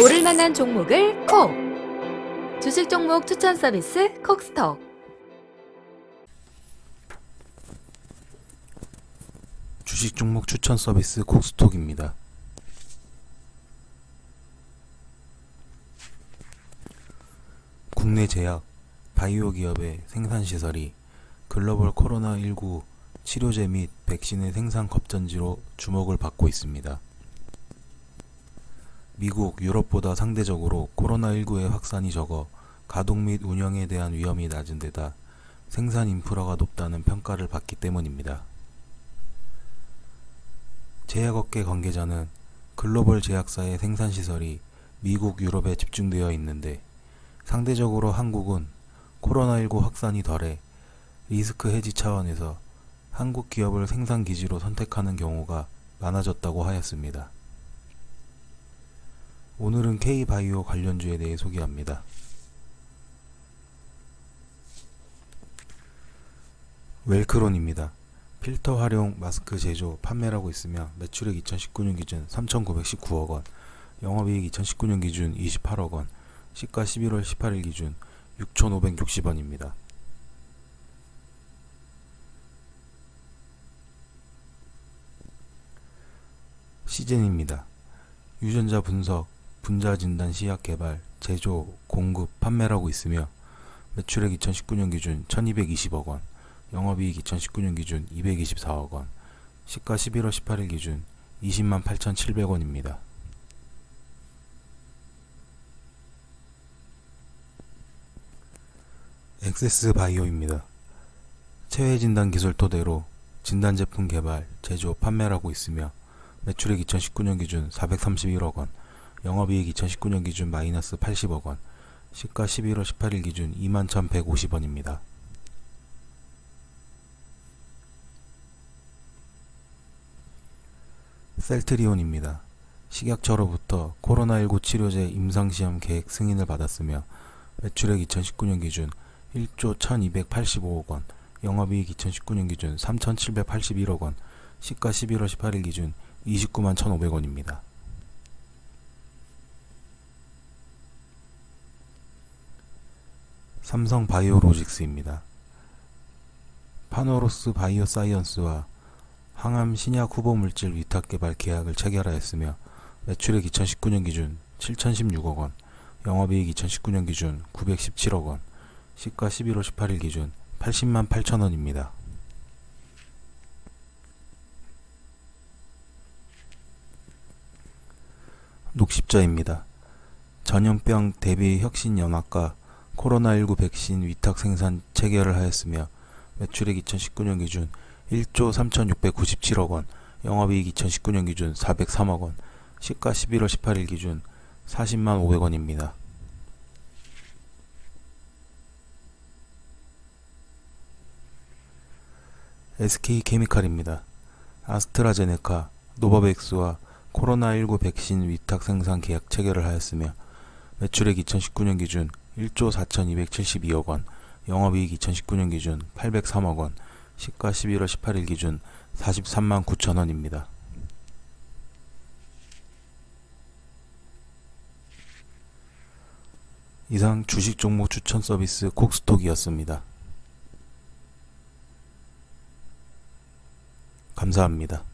오를 만한 종목을 콕! 주식 종목 추천 서비스 콕스톡. 주식 종목 추천 서비스 콕스톡입니다. 국내 제약, 바이오 기업의 생산 시설이 글로벌 코로나19 치료제 및 백신의 생산 겁전지로 주목을 받고 있습니다. 미국, 유럽보다 상대적으로 코로나19의 확산이 적어 가동 및 운영에 대한 위험이 낮은 데다 생산 인프라가 높다는 평가를 받기 때문입니다. 제약업계 관계자는 글로벌 제약사의 생산시설이 미국, 유럽에 집중되어 있는데 상대적으로 한국은 코로나19 확산이 덜해 리스크 해지 차원에서 한국 기업을 생산 기지로 선택하는 경우가 많아졌다고 하였습니다. 오늘은 K바이오 관련주에 대해 소개합니다. 웰크론입니다. 필터 활용 마스크 제조, 판매라고 있으며 매출액 2019년 기준 3,919억 원, 영업이익 2019년 기준 28억 원, 시가 11월 18일 기준 6,560원입니다. 시젠입니다. 유전자 분석, 분자 진단 시약 개발, 제조, 공급, 판매라고 있으며 매출액 2019년 기준 1220억 원, 영업이익 2019년 기준 224억 원, 시가 11월 18일 기준 20만 8,700원입니다. 엑세스 바이오입니다. 체외 진단 기술 토대로 진단 제품 개발, 제조, 판매라고 있으며 매출액 2019년 기준 431억 원, 영업이익 2019년 기준 마이너스 80억 원, 시가 11월 18일 기준 21,150원입니다. 셀트리온입니다. 식약처로부터 코로나19 치료제 임상시험 계획 승인을 받았으며 매출액 2019년 기준 1조 1285억 원, 영업이익 2019년 기준 3781억 원, 시가 11월 18일 기준 29만 1,500원입니다. 삼성 바이오로직스입니다. 파노로스 바이오사이언스와 항암 신약 후보 물질 위탁 개발 계약을 체결하였으며 매출액 2019년 기준 7,016억 원, 영업이익 2019년 기준 917억 원, 시가 11월 18일 기준 80만 8천 원입니다. 녹십자입니다. 전염병 대비 혁신 연합과 코로나19 백신 위탁 생산 체결을 하였으며 매출액 2019년 기준 1조 3,697억 원, 영업이익 2019년 기준 403억 원, 시가 11월 18일 기준 40만 500원입니다. SK케미칼입니다. 아스트라제네카, 노바백스와 코로나19 백신 위탁 생산 계약 체결을 하였으며 매출액 2019년 기준 1조 4,272억 원, 영업이익 2019년 기준 803억 원, 시가 11월 18일 기준 43만 9천 원입니다. 이상 주식 종목 추천 서비스 콕스톡이었습니다. 감사합니다.